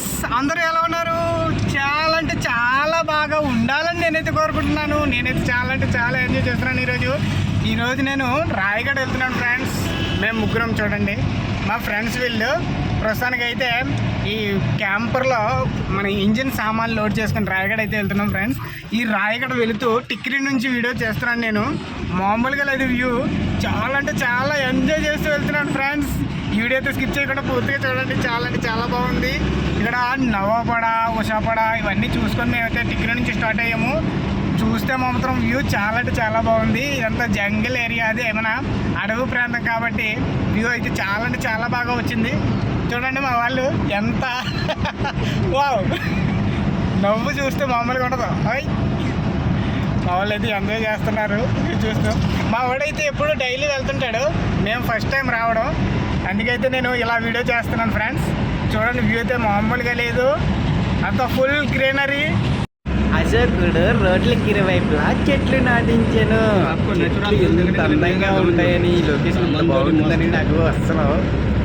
Friends అందరూ ఎలా ఉన్నారు? చాలా అంటే చాలా బాగా ఉండాలని నేనైతే కోరుకుంటున్నాను. నేనైతే చాలా అంటే చాలా ఎంజాయ్ చేస్తున్నాను ఈరోజు. ఈరోజు నేను రాయగడ వెళ్తున్నాను ఫ్రెండ్స్ మేము ముగ్గురం చూడండి. మా ఫ్రెండ్స్ వీళ్ళు ప్రస్తుతానికి అయితే ఈ క్యాంపర్లో మన ఇంజిన్ సామాన్లు లోడ్ చేసుకుని రాయగడ అయితే వెళ్తున్నాం ఫ్రెండ్స్. ఈ రాయగడ వెళుతూ టిక్రీ నుంచి వీడియో చేస్తున్నాను నేను. మామూలుగా లేదు వ్యూ. చాలా అంటే చాలా ఎంజాయ్ చేస్తూ వెళ్తున్నాను ఫ్రెండ్స్. ఈ వీడియో అయితే స్కిప్ చేయకుండా పూర్తిగా చూడండి. చాలా అంటే చాలా బాగుంది. ఇక్కడ నవాపడ ఉషాపడ ఇవన్నీ చూసుకొని మేమైతే టిక్రీ నుంచి స్టార్ట్ అయ్యాము. చూస్తే మాత్రం వ్యూ చాలా అంటే చాలా బాగుంది. ఇదంతా జంగిల్ ఏరియా అది ఏమైనా అడవి ప్రాంతం కాబట్టి వ్యూ అయితే చాలా అంటే చాలా బాగా వచ్చింది. చూడండి మా వాళ్ళు ఎంత వావ్! నవ్వు చూస్తే మామూలుగా ఉండదు. అయ్ మా వాళ్ళు అయితే ఎంజాయ్ చేస్తున్నారు. చూస్తూ. మా వాడైతే ఎప్పుడు డైలీ వెళ్తుంటాడు. మేము ఫస్ట్ టైం రావడం. అందుకైతే నేను ఇలా వీడియో చేస్తున్నాను ఫ్రెండ్స్. చూడండి వ్యూ అయితే మామూలుగా లేదు. అంత ఫుల్ గ్రీనరీ. అశోకుడు రోడ్లకి ఇరువైపులా చెట్లు నాటించాను. ఎంత అందంగా ఉంటాయని ఈ లొకేషన్ బాగుంటుందని నాకు అస్సలు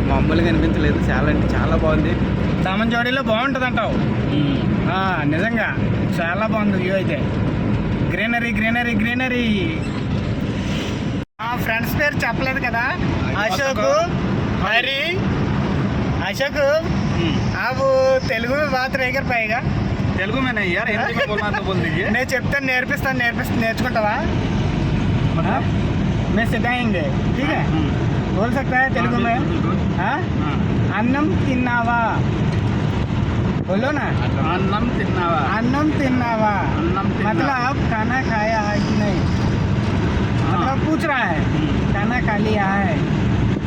మామూలుగా అనిపించలేదు. చాలా అంటే చాలా బాగుంది. సామన్ జోడీలో బాగుంటుంది అంటావు నిజంగా. చాలా బాగుంది వ్యూ అయితే. గ్రీనరీ గ్రీనరీ గ్రీనరీ ఆ ఫ్రెండ్స్ పేరు చెప్పలేదు కదా? అశోక్. హరి అశోక్. ఆవు తెలుగు బాత్ రేగర్ పైగా. तेलुगु में नहीं यार हिंदी में बोलना तो बोल दीजिए నేను చెప్తాను నేర్పిస్తాను నేర్పిస్తాను నేర్చుకుంటావా मतलब मैं सिखाएंगे ठीक है बोल सकता है तेलुगु में हाँ? अन्नम తిన్నావా बोलो ना अन्नम तिन्नावा अन्नम తిన్నావా अन्नम तिन्नावा मतलब खाना खाया है कि नहीं मतलब पूछ रहा है खाना खा लिया है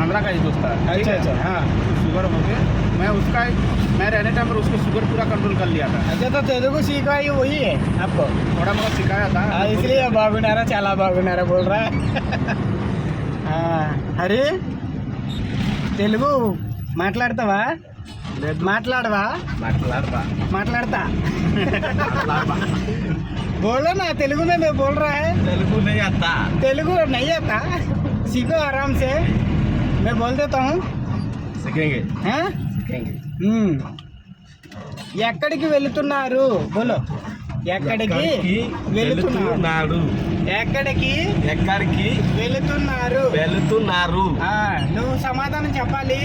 आंध्रा का ही दोस्त था ठीक अच्छा है? अच्छा हाँ शुगर हो गया मैं उसका मैं रहने टाइम पर उसको शुगर पूरा कंट्रोल कर लिया था अच्छा तो तेलुगु सीखा ही वही है आपको थोड़ा मोड़ा सिखाया था हाँ, इसलिए బాగున్నారా చాలా బాగున్నారా बोल रहा है हाँ, అరే తెలుగు మాట్లాడతావా మాట్లాడవా మాట్లాడతా మాట్లాడతా మాట్లాడతా बोलो ना तेलुगु में मैं बोल रहा है తెలుగు नहीं आता तेलुगु नहीं आता सीखो आराम से मैं बोल देता हूँ सीखेंगे हाँ? सीखेंगे మ్మ్. ఎక్కడికి వెళుతున్నారు బోలో ఎక్కడికి వెళుతున్నారు వెళుతున్నాడు ఎక్కడికి ఎక్కడికి వెళుతున్నారు వెళుతున్నారు ఆ, నువ్వు సమాధానం చెప్పాలి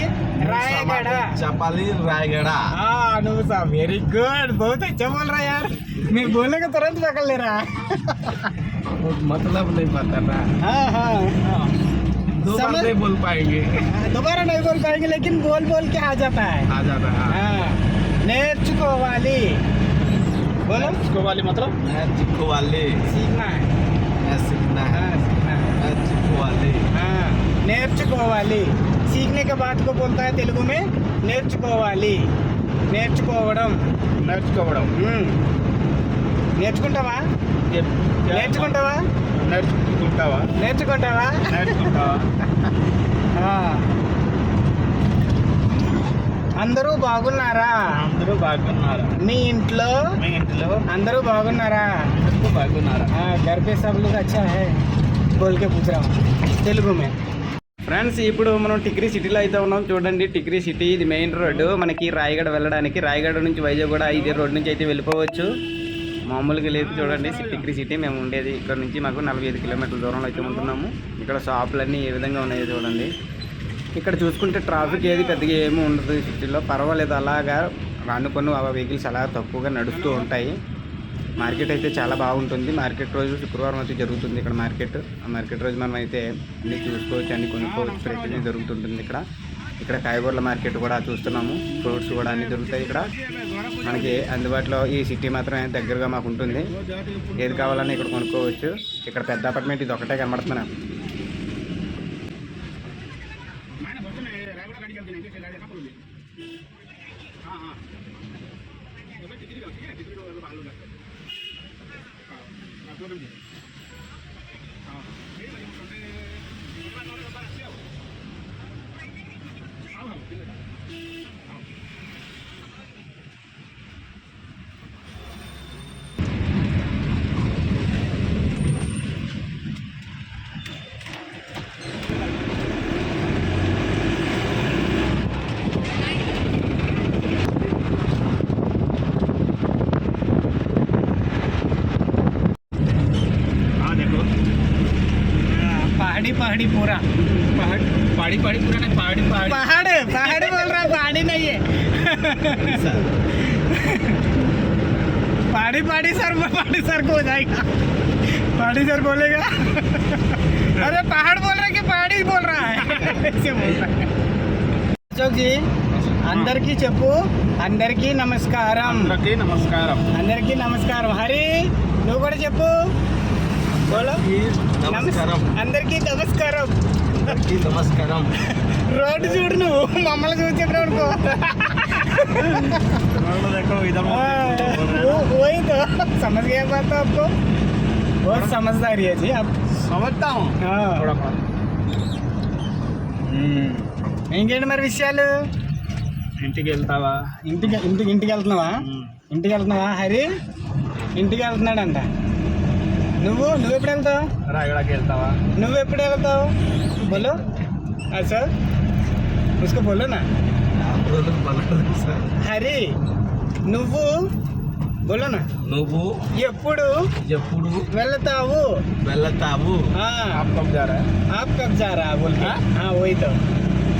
రాయగడ చెప్పాలి రాయగడ ఆ, నువ్వు వెరీ గుడ్ बहुत अच्छा बोल रहा यार मैं बोलने का तुरंत पकड़ ले दो बार नहीं तो बोल पाएँगे। हाँ, दोबारा नहीं बोल पाएँगे लेकिन बोल बोल के आ जाता है। आ जाता है हाँ। हाँ, वाली बोलो। वाली मतलब? सीखना है। सीखना है। सीखने के बाद को बोलता है तेलुगु में नेचुको वाली नेचुकोवड़म నేర్చుకుంటావా నేర్చుకుంటావా నేర్చుకుంటావా నేర్చుకుంటావా నేర్చుకుంటావా ఆ. అందరూ బాగున్నారా అందరూ బాగున్నారా మీ ఇంట్లో మీ ఇంట్లో అందరూ బాగున్నారా అందరూ బాగున్నారా हाँ घर पे सब लोग अच्छा है बोल के पूछ रहा हूँ तेलुगु में ఫ్రెండ్స్ ఇప్పుడు మనం టిక్రీ సిటీలో అయితే ఉన్నాం చూడండి టిక్రీ సిటీ ఇది మెయిన్ రోడ్డు మనకి రాయగడ వెళ్ళడానికి రాయగడ నుంచి వైజాగ్ కూడా ఇదే రోడ్ నుంచి అయితే వెళ్ళిపోవచ్చు మామూలుగా లేదు చూడండి సి- సిటీ మేము ఉండేది. ఇక్కడ నుంచి మాకు నలభై ఐదు కిలోమీటర్ల దూరంలో అయితే ఉంటున్నాము. ఇక్కడ షాపులన్నీ ఏ విధంగా ఉన్నాయో చూడండి. ఇక్కడ చూసుకుంటే ట్రాఫిక్ ఏది పెద్దగా ఏమీ ఉండదు సిటీలో. పర్వాలేదు అలాగా రానుకొని ఆ వెహికల్స్ అలా తక్కువగా నడుస్తూ ఉంటాయి. మార్కెట్ అయితే చాలా బాగుంటుంది. మార్కెట్ రోజు శుక్రవారం అయితే జరుగుతుంది ఇక్కడ మార్కెట్. ఆ మార్కెట్ రోజు మనం అయితే అన్ని చూసుకోవచ్చు అన్ని కొనుక్కోవచ్చు. ప్రతిదీ జరుగుతుంటుంది ఇక్కడ. ఇక్కడ కాయగూరల మార్కెట్ కూడా చూస్తున్నాము. ఫ్రూట్స్ కూడా అన్ని దొరుకుతాయి ఇక్కడ. మనకి అందుబాటులో ఈ సిటీ మాత్రమే దగ్గరగా మాకు ఉంటుంది. ఏది కావాలన్నా ఇక్కడ కొనుక్కోవచ్చు. ఇక్కడ పెద్ద అపార్ట్మెంట్ ఇది ఒకటే కనబడుతున్నాను Thank. पूरा पहाड़ पहाड़ी पहाड़ी पूरा नहीं पहाड़ी पहाड़ी पहाड़ पहाड़ बोल रहा पहाड़ी नहीं है पहाड़ी पहाड़ी सर पहाड़ी सर को हो जाएगा पहाड़ी सर बोलेगा अरे पहाड़ बोल रहा है कि पहाड़ी बोल रहा है ऐसे बोल रहा है అశోక్ జీ అందరికీ చెప్పు అందరికీ నమస్కారం అందరికీ నమస్కారం అందరికీ నమస్కారం హరి నువ్వు కూడా చెప్పు బోలో నమస్కారం అందరికీ నమస్కారం అందరికీ నమస్కారం రోడ్డు చూడు నువ్వు మమ్మల్ని చూసి చెప్పినావు అనుకో देखो इधर हाँ, वो- वही तो समझ गया बात तो आपको बहुत समझदारी है जी आप समझता हूँ हाँ। थोड़ा बहुत ఇంకేంటి మరి విషయాలు ఇంటికి వెళ్తావా ఇంటికి ఇంటికి ఇంటికి వెళ్తున్నావా ఇంటికి వెళ్తున్నావా హరి ఇంటికి వెళ్తున్నాడంట నువ్వు నువ్వు ఎప్పుడు వెళ్తావు రాయగడకి వెళ్తావా నువ్వు ఎప్పుడు వెళ్తావు బోలో సార్ ఉస్కో బోలో నా హరి నువ్వు బోలో నా నువ్వు ఎప్పుడు ఎప్పుడు వెళ్తావు వెళతావు हाँ आप कब जा रहा है आप कब जा रहा बोल के हाँ वही तो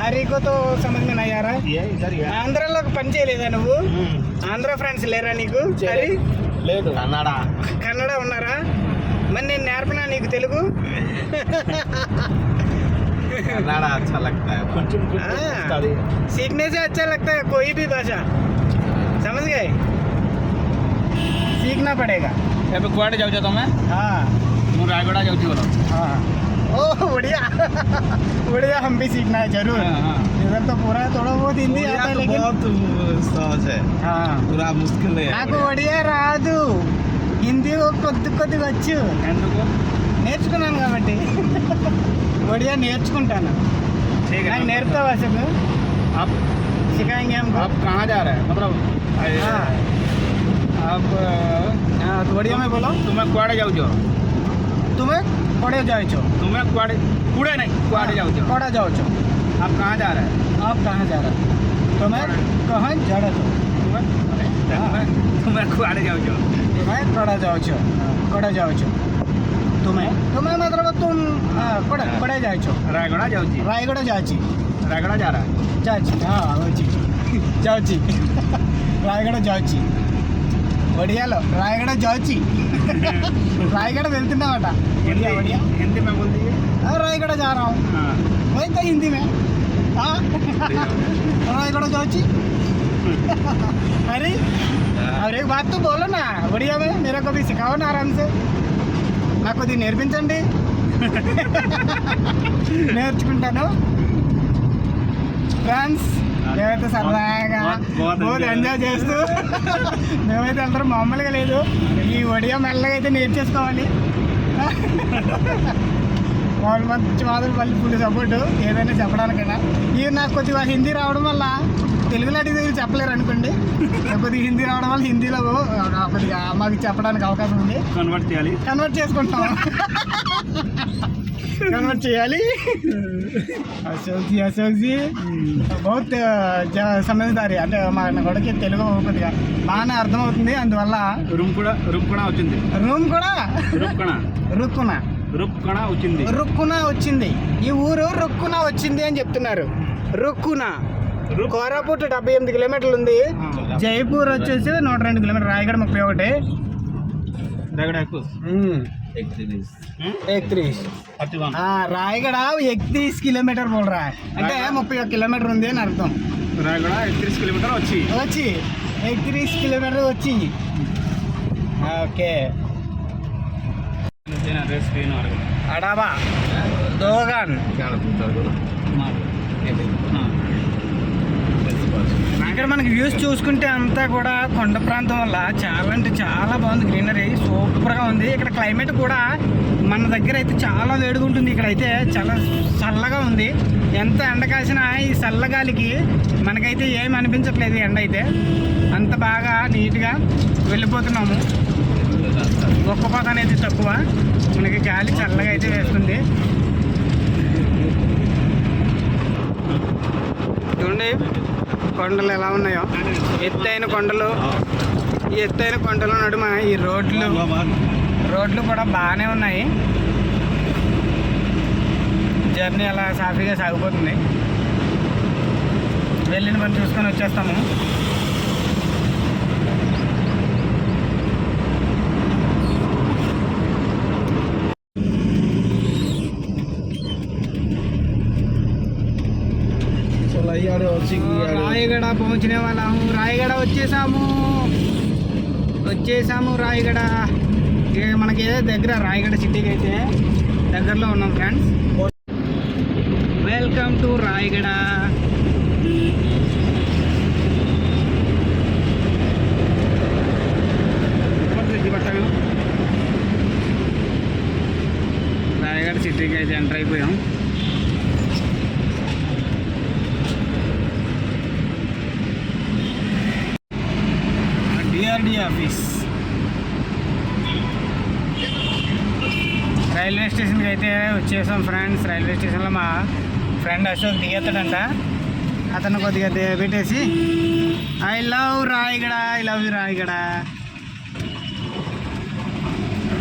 హరికోతో సంబంధం నేను అయ్యారా? ఆంధ్రలో పని చేయలేదా నువ్వు? ఆంధ్ర ఫ్రెండ్స్ లేరా నీకు? లేదు. కన్నడ. కన్నడ ఉన్నారా? మరి నేను నేర్పనా నీకు తెలుగు? సీక్నేసే అచ్చా కోయి భీ భాష. సమజ్ గాయ సీక్నా పడేగా. ఎప్పుడు కోట చదువుతామే రాయగూడ చదువు ओह बढ़िया। बढ़िया हम भी सीखना है ज़रूर। हाँ, हाँ। इधर तो पूरा थोड़ा बहुत हिंदी आता है तो लेकिन बहुत सहज है। हाँ। पूरा मुश्किल है। నాకు ఒడియా రాదు హిందీ కొద్ది కొద్దిగా వచ్చు ఎందుకు నేర్చుకున్నాను కాబట్టి ఒడియా నేర్చుకుంటాను నాకు నేర్పుతావా అసలు आप सिखाएँगे हम आप कहाँ जा रहे हैं? मतलब हाँ। आप हाँ तो बढ़िया मैं बोला। तुम्हें कुआड़े जाओ जो? तुम्हें कड़े जाए तुम्हें कुआड़े कूड़े नहीं कुआड़े हाँ, जाओ कड़े जाओ आप कहाँ जा रहे हैं? आप कहाँ जा रहे हैं? तुम्हें कहाँ जा रहे हो? तुम्हें हाँ, हाँ, कुआड़े जाओ तुम्हें कड़ा जाओ कड़े जाओ तुम्हें तुम्हें मतलब तुम कड़े कड़े जाए रायगढ़ जाओ रायगढ़ जा रायगढ़ जा रहा है? जा हाँ जाओ रायगढ़ जाओ వడియాలో రాయగడ జాచి రాయగడ వెళ్తున్నామట వడియా వడియా हिंदी हिंदी में बोल दीजिए हाँ, रायगढ़ जा रहा हूँ हाँ वही तो हिंदी में हाँ रायगढ़ जाची अरे और एक बात तो बोलो ना बढ़िया में मेरे को भी सिखाओ ना आराम से నాకు కొద్దిగా నేర్పించండి నేర్చుకుంటాను ఫ్రెండ్స్ మేమైతే సరదాగా ఎంజాయ్ చేస్తూ మేమైతే అందరూ మామూలుగా లేదు. ఈ ఒడియా మెల్లగా అయితే నేర్చేసుకోవాలి. వాళ్ళు మంచి మాత్రం మళ్ళీ ఫుల్ సపోర్ట్ ఏదైనా చెప్పడానికైనా. ఇది నాకు కొద్దిగా హిందీ రావడం వల్ల తెలుగులో అడిగితే చెప్పలేరు అనుకోండి. కొద్దిగా హిందీ రావడం వల్ల హిందీలో కొద్దిగా మాకు చెప్పడానికి అవకాశం ఉంది. కన్వర్ట్ చేయాలి. కన్వర్ట్ చేసుకుంటాం. కన్వర్ట్ చేయాలి అశోక్ జీ అశోక్ జీ బహుత్ సమజ్దారి అంటే మా కొడుకు తెలుగు కొద్దిగా బాగానే అర్థమవుతుంది. అందువల్ల రుంకుడ రుంకుణ వచ్చింది. రూమ్ కూడా? రుక్కుణ రుక్కున రుక్కుణ వచ్చింది. రుక్కున వచ్చింది. ఈ ఊరు రుక్కున వచ్చింది అని చెప్తున్నారు. రుక్కున రుక్- కోరాపుట్ డెబ్బై ఎనిమిది కిలోమీటర్లు ఉంది. జైపూర్ వచ్చేసి నూట రెండు కిలోమీటర్ రాయగడ ముప్పై ఒకటి. రాయగడ ఎక్తీస్ కిలోమీటర్ బోల్ రా అంటే ముప్పై ఒక కిలోమీటర్ ఉంది అని అర్థం. రాయగడ ఎక్తీస్ కిలోమీటర్ వచ్చి. వచ్చి. ఎక్తీస్ కిలోమీటర్ వచ్చి. ఓకే. అడాబా. దోగాన్. ఇక్కడ మనకి వ్యూస్ చూసుకుంటే అంతా కూడా కొండ ప్రాంతం వల్ల చాలా అంటే చాలా బాగుంది. గ్రీనరీ సూపర్గా ఉంది. ఇక్కడ క్లైమేట్ కూడా మన దగ్గర అయితే చాలా వేడిగా ఉంటుంది. ఇక్కడ అయితే చాలా చల్లగా ఉంది. ఎంత ఎండ కాసినా ఈ చల్లగాలికి మనకైతే ఏం అనిపించట్లేదు ఎండ అయితే. అంత బాగా నీట్గా వెళ్ళిపోతున్నాము. ఒక్కపోత అనేది తక్కువ. మనకి గాలి చల్లగా అయితే వేస్తుంది. చూడండి. కొండలు ఎలా ఉన్నాయో? ఎత్తైన కొండలు ఈ ఎత్తైన కొండల నడుమ ఈ రోడ్లు రోడ్లు కూడా బాగానే ఉన్నాయి. జర్నీ అలా సాఫీగా సాగిపోతుంది. వెళ్ళిన పని చూసుకొని వచ్చేస్తాము. రాయగడ పహుచనే వాళ్ళము రాయగడ వచ్చేసాము. వచ్చేసాము రాయగడ. మనకి దగ్గర? రాయగడ సిటీకి అయితే దగ్గరలో ఉన్నాం friends welcome to Rayagada. Rayagada సిటీకి అయితే ఎంటర్ అయిపోయాం. ఆఫీస్. రైల్వే స్టేషన్కి అయితే వచ్చేసాం ఫ్రెండ్స్. రైల్వే స్టేషన్లో మా ఫ్రెండ్ అశోక్ దిగేస్తాడంట. అతను కొద్దిగా పెట్టేసి I love Rayagada I love you Rayagada.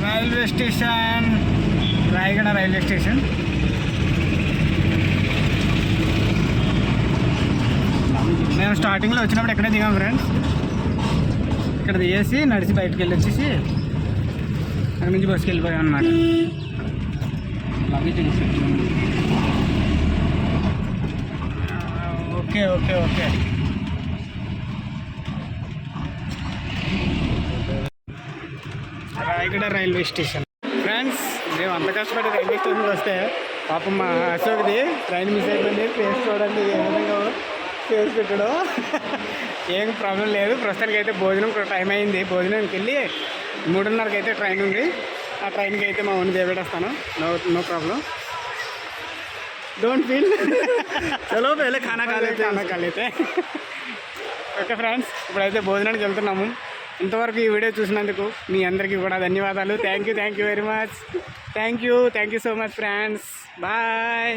Railway station Rayagada railway station. మేము స్టార్టింగ్లో వచ్చినప్పుడు ఎక్కడే దిగాం ఫ్రెండ్స్. ఇక్కడ దిగేసి నడిచి బయటకు వెళ్ళి వచ్చేసి అక్కడి నుంచి బస్సుకి వెళ్ళిపోయాం అనమాట okay okay okay. Rayagada railway station. Friends మేము అంత కష్టపడి రైల్వే స్టేషన్కి వస్తే పాపం మా అశోక్ది ట్రైన్ మిస్ అయిపోయింది. ఫేస్ చూడండి ఏ విధంగా ఫేస్ పెట్టడం. ఏం ప్రాబ్లం లేదు. ప్రస్తుతానికి అయితే భోజనం టైం అయింది. భోజనానికి వెళ్ళి మూడున్నరకి అయితే ట్రైన్ ఉంది. ఆ ట్రైన్కి అయితే మా own దేవేడేస్తాను no no problem don't feel చలో పహలే ఖానా కాలేతే ఖానా కాలేతే ఓకే ఫ్రెండ్స్ ఇప్పుడైతే భోజనానికి వెళ్తున్నాము. ఇంతవరకు ఈ వీడియో చూసినందుకు మీ అందరికీ కూడా ధన్యవాదాలు. Thank you thank you very much thank you thank you so much friends bye